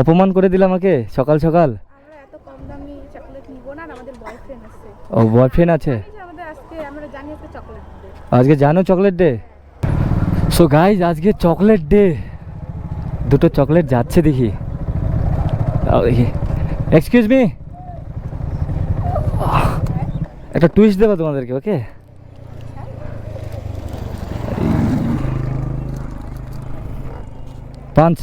অপমান করে দিলে আমাকে সকাল সকাল? ও বয়ফ্রেন্ড আছে? আজকে জানি চকলেট ডে সো গাইজ আজকে চকলেট ডে দুটো চকলেট যাচ্ছে দেখি। এক্সকিউজ মি একটা টুইস্ট দেবো তোমাদেরকে ওকে পাঁচ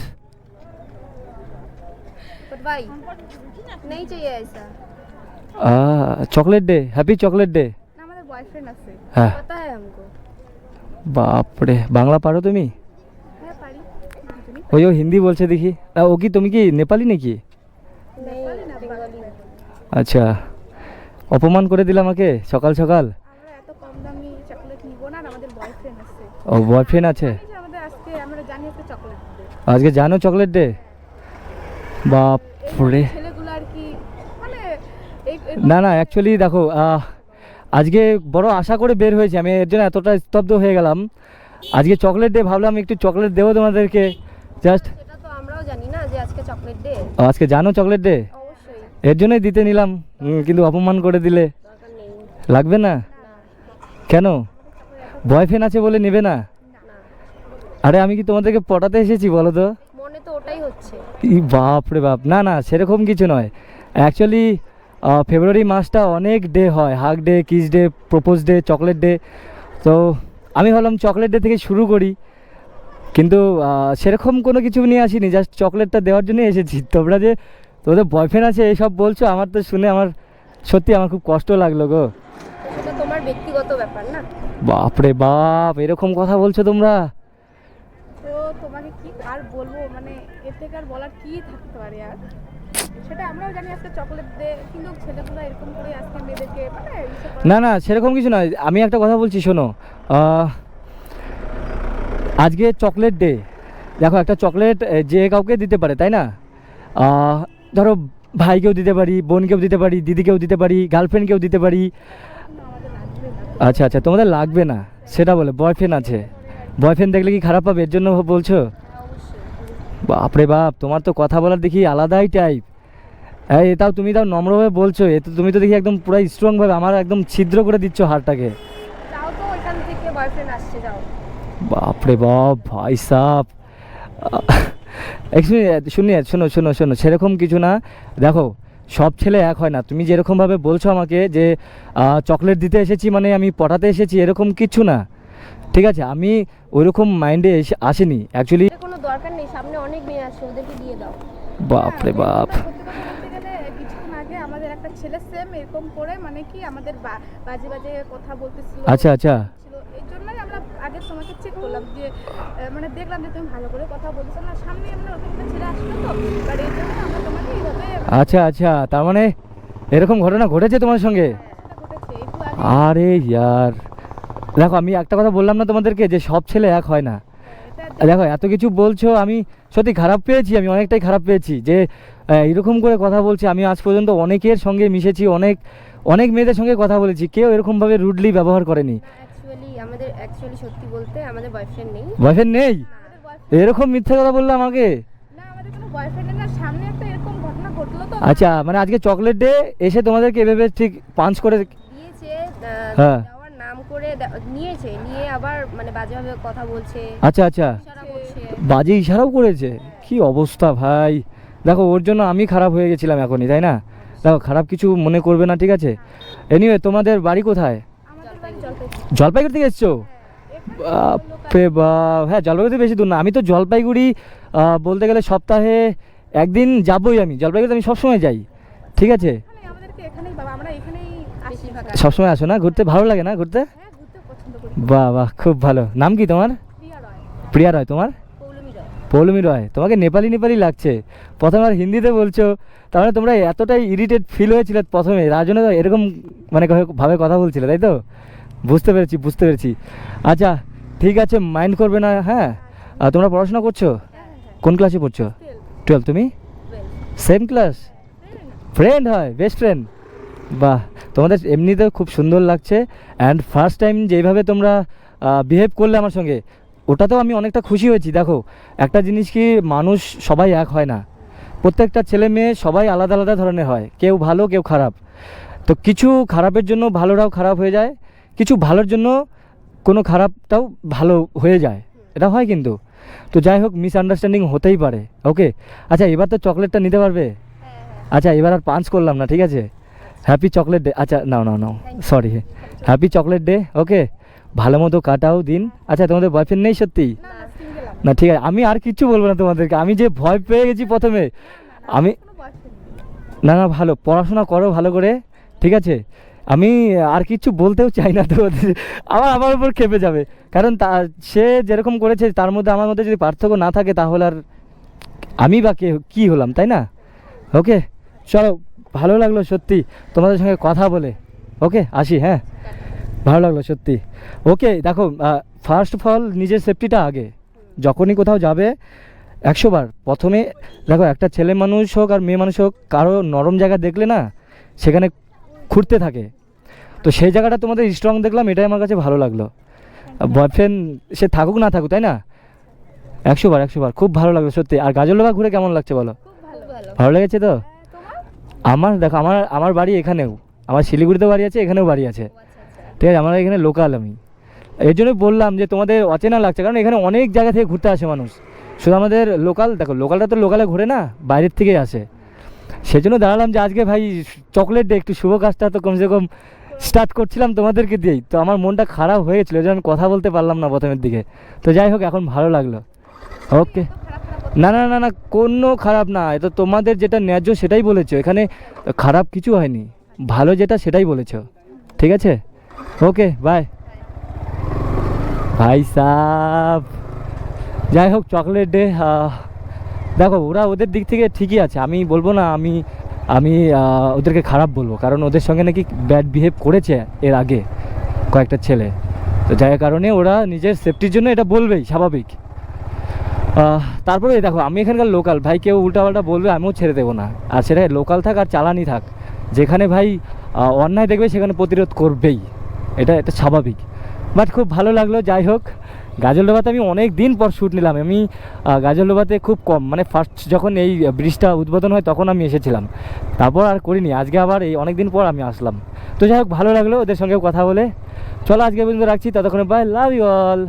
भाई नहीं चाहिए ऐसा chocolate day happy chocolate day না আমাদের বয়ফ্রেন্ড আছে হ্যাঁ पता है हमको বাপরে বাংলা পারো তুমি হ্যাঁ পারি দুজনেই ওই ও হিন্দি বলছে দেখি আ, ও কি তুমি কি নেপালি নাকি नहीं बंगाली আচ্ছা অপমান করে দিলে আমাকে সকাল সকাল আমরা এত কম দামি চকলেট নিব না আর আমাদের বয়ফ্রেন্ড আছে ও বয়ফ্রেন্ড আছে এই যে আমাদের আজকে আমরা জানি আজকে চকলেট দিবে আজকে জানো চকলেট ডে বাপরে। না না অ্যাকচুয়ালি দেখো আজকে বড় আশা করে বের হয়েছে আমি এর জন্য এতটা স্তব্ধ হয়ে গেলাম। আজকে চকলেট ডে ভাবলাম একটু চকলেট দেবো তোমাদেরকে। জাস্ট আজকে চকলেট আজকে জানো চকলেট ডে এর জন্যই দিতে নিলাম কিন্তু অপমান করে দিলে। লাগবে না? কেন? বয়ফ্রেন্ড আছে বলে নেবে না। আরে আমি কি তোমাদেরকে পটাতে এসেছি বলো তো? ওটাই হচ্ছে। বাপ রে বাপ। না না সেরকম কিছু নয়। অ্যাকচুয়ালি ফেব্রুয়ারি মাসটা অনেক ডে হয়। Hug day kiss day propose day chocolate day তো আমি ভাবলাম চকলেট ডে থেকে শুরু করি। কিন্তু সেরকম কোনো কিছু নিয়ে আসিনি। জাস্ট চকলেটটা দেওয়ার জন্যই এসেছি। তোমরা যে তোমাদের বয়ফ্রেন্ড আছে এইসব বলছো আমার তো শুনে আমার সত্যি আমার খুব কষ্ট লাগল গো। তোমার ব্যক্তিগত ব্যাপার না? বাপ রে বাপ এরকম কথা বলছো তোমরা। তো তোমাকে কি আর বলব? মানে এর থেকে আর বলার কি থাকতে পারে আর? সেটা আমরাও জানি আজকে চকলেট দে কিন্তু ছেলেগুলো এরকম করে আজকে মেয়েদেরকে মানে না না সেরকম কিছু নয়। আমি একটা কথা বলছি শোনো। আজকে চকলেট ডে দেখো একটা চকলেট যে কাউকে দিতে পারে তাই না? ধরো ভাইকেও দিতে পারি বোনকেও দিতে পারি দিদিকেও দিতে পারি গার্লফ্রেন্ডকেও দিতে পারি। না, না আচ্ছা আচ্ছা তোমাদের লাগবে না সেটা বলে বয়ফ্রেন্ড আছে। বয়ফ্রেন্ড দেখলে কি খারাপ পাবে? এর জন্য বলছো? বাপরে বাপ তোমার তো কথা বলার দেখি আলাদাই টাইপ হ্যাঁ এটাও তুমি তাও নম্রভাবে বলছো এ তো তুমি তো দেখি একদম পুরো স্ট্রংভাবে আমার একদম ছিদ্র করে দিচ্ছ হাড়টাকে। যাও তো ওইখান থেকে বয়ফ্রেন্ড আসছে যাও। বাপরে বাপ ভাই সাপ শুনি শোনো শোনো শোনো সেরকম কিছু না। দেখো সব ছেলে এক হয় না। তুমি যেরকমভাবে বলছো আমাকে যে চকলেট দিতে এসেছি মানে আমি পটাতে এসেছি এরকম কিছু না। ঠিক আছে আমি ওইরকম মাইন্ডে এসে আসিনি। অ্যাকচুয়ালি কোনো দরকার নেই সামনে অনেক মেয়ে আছে ওদেরকে দিয়ে দাও। বাপ। রে আগে আমাদের একটা ছেলে সেম এরকম করে মানে কি আমাদের বাজে বাজে কথা বলতেছিল। আচ্ছা আচ্ছা। এই জন্যই আমরা আগে তোমাকে চেক করলাম যে মানে দেখলাম যে তুমি ভালো করে কথা বলছো না সামনে আমরা ওরকম একটা ছেলে আসলো তো বাট এই জন্য আমরা তোমাকে এইভাবে আচ্ছা আচ্ছা তার মানে এরকম ঘটনা ঘটেছে তোমার সঙ্গে? আগে। আরে ইয়ার। দেখো আমি একটা কথা বললাম না তোমাদেরকে যে সব ছেলে এক হয় না। দেখো এত কিছু বলছো আমি সত্যি খারাপ পেয়েছি আমি অনেকটাই খারাপ পেয়েছি। যে এরকম করে কথা বলছি আমি আজ পর্যন্ত অনেকের সঙ্গে মিশেছি অনেক অনেক মেয়েদের সঙ্গে কথা বলেছি কেউ এরকমভাবে রুডলি ব্যবহার করেনি। আমাদের অ্যাকচুয়ালি সত্যি বলতে আমাদের বয়ফ্রেন্ড নেই। বয়ফ্রেন্ড নেই? এরকম মিথ্যা কথা বললে আমাকে? না আমাদের কোনো বয়ফ্রেন্ড না সামনে একটা এরকম ঘটনা ঘটলো তো। আচ্ছা মানে আজকে চকলেট ডে এসে তোমাদেরকে এভাবে ঠিক পাঞ্চ করে দিয়েছে হ্যাঁ। করে নিয়েছে নিয়ে আবার মানে বাজেভাবে কথা বলছে। আচ্ছা আচ্ছা। বাজে ইশারাও করেছে? কি অবস্থা ভাই? দেখো ওর জন্য আমি খারাপ হয়ে গেছিলাম এখনই তাই না? দেখো খারাপ কিছু মনে করবে না ঠিক আছে? এনিওয়ে তোমাদের বাড়ি কোথায়? আমাদের বাড়ি জলপাইগুড়ি থেকে এসছো? বাপরে বাপ। হ্যাঁ জলপাইগুড়ি বেশি দূর না। আমি তো জলপাইগুড়ি বলতে গেলে সপ্তাহে একদিন যাবই আমি। জলপাইগুড়িতে আমি সবসময় যাই ঠিক আছে? সবসময় আসো না? ঘুরতে ভালো লাগে না ঘুরতে হ্যাঁ ঘুরতে পছন্দ করি বাহ বাহ খুব ভালো। নাম কি তোমার? প্রিয়া রয়। তোমার? পৌলমি রয়। তোমাকে নেপালি নেপালি লাগছে। প্রথমে আর হিন্দিতে বলছো তাহলে তোমরা এতটাই ইরিটেট ফিল হয়েছিল প্রথমে তো এরকম মানে ভাবে কথা বলছিলে তাই তো? বুঝতে পেরেছি বুঝতে পেরেছি। আচ্ছা ঠিক আছে মাইন্ড করবে না হ্যাঁ? আর তোমরা পড়াশোনা করছ? কোন ক্লাসে পড়ছো? টুয়েলভ তুমি? সেম ক্লাস ফ্রেন্ড হয় বেস্ট ফ্রেন্ড বাহ। তোমাদের এমনিতেও খুব সুন্দর লাগছে অ্যান্ড ফার্স্ট টাইম যেভাবে তোমরা বিহেভ করলে আমার সঙ্গে ওটাতেও আমি অনেকটা খুশি হয়েছি। দেখো একটা জিনিস কি মানুষ সবাই এক হয় না। প্রত্যেকটা ছেলে মেয়ে সবাই আলাদা আলাদা ধরনের হয়। কেউ ভালো কেউ খারাপ। তো কিছু খারাপের জন্য ভালোরাও খারাপ হয়ে যায় কিছু ভালোর জন্য কোনো খারাপটাও ভালো হয়ে যায়। এটা হয় কিন্তু। তো যাই হোক মিসআন্ডারস্ট্যান্ডিং হতেই পারে। ওকে আচ্ছা এবার তো চকলেটটা নিতে পারবে? আচ্ছা এবার আর পাঞ্চ করলাম না ঠিক আছে? হ্যাপি চকলেট ডে আচ্ছা নাও নাও নাও। Sorry happy chocolate day okay ভালো মতো কাটাও দিন। আচ্ছা তোমাদের বয়ফ্রেন্ড নেই সত্যি? না ঠিক আছে। আমি আর কিচ্ছু বলব না তোমাদেরকে। আমি যে ভয় পেয়ে গেছি প্রথমে আমি না না ভালো। পড়াশোনা করো ভালো করে ঠিক আছে? আমি আর কিছু বলতেও চাই না তোমাদের। আবার আমার উপর খেপে যাবে। কারণ তা সে যেরকম করেছে তার মধ্যে আমার মধ্যে যদি পার্থক্য না থাকে তাহলে আর আমি বা কে কী হলাম তাই না? ওকে চলো ভালো লাগল সত্যি। তোমাদের সঙ্গে কথা বলে। ওকে আসি হ্যাঁ? ভালো লাগল সত্যি। ওকে দেখো ফার্স্ট অফ অল নিজের সেফটিটা আগে। যখনই কোথাও যাবে একশো বার। প্রথমে দেখো একটা ছেলে মানুষ হোক আর মেয়ে মানুষ হোক কারও নরম জায়গা দেখলে না সেখানে খুঁড়তে থাকে। তো সেই জায়গাটা তোমাদের স্ট্রং দেখলাম এটাই আমার কাছে ভালো লাগল। বয়ফ্রেন্ড সে থাকুক না থাকুক তাই না? একশো বার একশো বার। খুব ভালো লাগল সত্যি। আর গাজলডোবা ঘুরে কেমন লাগছে বলো? ভালো লেগেছে তো? হ্যাঁ, আমার দেখো আমার আমার বাড়ি এখানেও আমার শিলিগুড়িতে বাড়ি আছে এখানেও বাড়ি আছে। আচ্ছা আচ্ছা। ঠিক আছে আমার এখানে লোকাল আমি। এর জন্য বললাম যে তোমাদের অচেনা লাগছে কারণ এখানে অনেক জায়গা থেকে ঘুরতে আসে মানুষ। শুধু আমাদের লোকাল দেখো লোকালটা তো লোকালে ঘুরে না বাইরের থেকেই আসে। সেই জন্য দাঁড়ালাম যে আজকে ভাই চকলেট ডে একটু শুভ কাজটা তো কমসে কম স্টার্ট করছিলাম তোমাদেরকে দিয়েই। তো আমার মনটা খারাপ হয়ে জন্য আমি কথা বলতে পারলাম না প্রথমের দিকে। তো যাই হোক এখন ভালো লাগল। ওকে না না না না, কোনো খারাপ না। এটা তোমাদের যেটা ন্যায্য সেটাই বলেছ। এখানে খারাপ কিছু হয়নি। ভালো যেটা সেটাই বলেছ। ঠিক আছে? ওকে বাই ভাই সাহ যাই হোক চকলেট ডে দেখো, ওরা ওদের দিক থেকে ঠিকই আছে। আমি বলব না, আমি আমি ওদেরকে খারাপ বলব। কারণ ওদের সঙ্গে নাকি ব্যাড বিহেভ করেছে এর আগে কয়েকটা ছেলে। তো যার কারণে ওরা নিজের সেফটির জন্য এটা বলবেই, স্বাভাবিক। তারপরে দেখো, আমি এখানকার লোকাল ভাই, কেউ উল্টাপাল্টা বলবে, আমিও ছেড়ে দেবো না। আর সেটা লোকাল থাক আর চালানি থাক। যেখানে ভাই অন্যায় দেখবে, সেখানে প্রতিরোধ করবেই। এটা এটা স্বাভাবিক। বাট খুব ভালো লাগল, যাই হোক। গাজলডোবাতে আমি অনেক দিন পর শ্যুট নিলাম। আমি গাজলডোবাতে খুব কম মানে ফার্স্ট যখন এই ব্রিজটা উদ্বোধন হয়, তখন আমি এসেছিলাম। তারপর আর করিনি, আজকে আবার এই অনেক দিন পর আমি আসলাম। তো যাই হোক, ভালো লাগল, ওদের সঙ্গেও কথা বলে। চলো আজকে পর্যন্ত রাখছি, ততক্ষণে বাই লাভ ইউ অল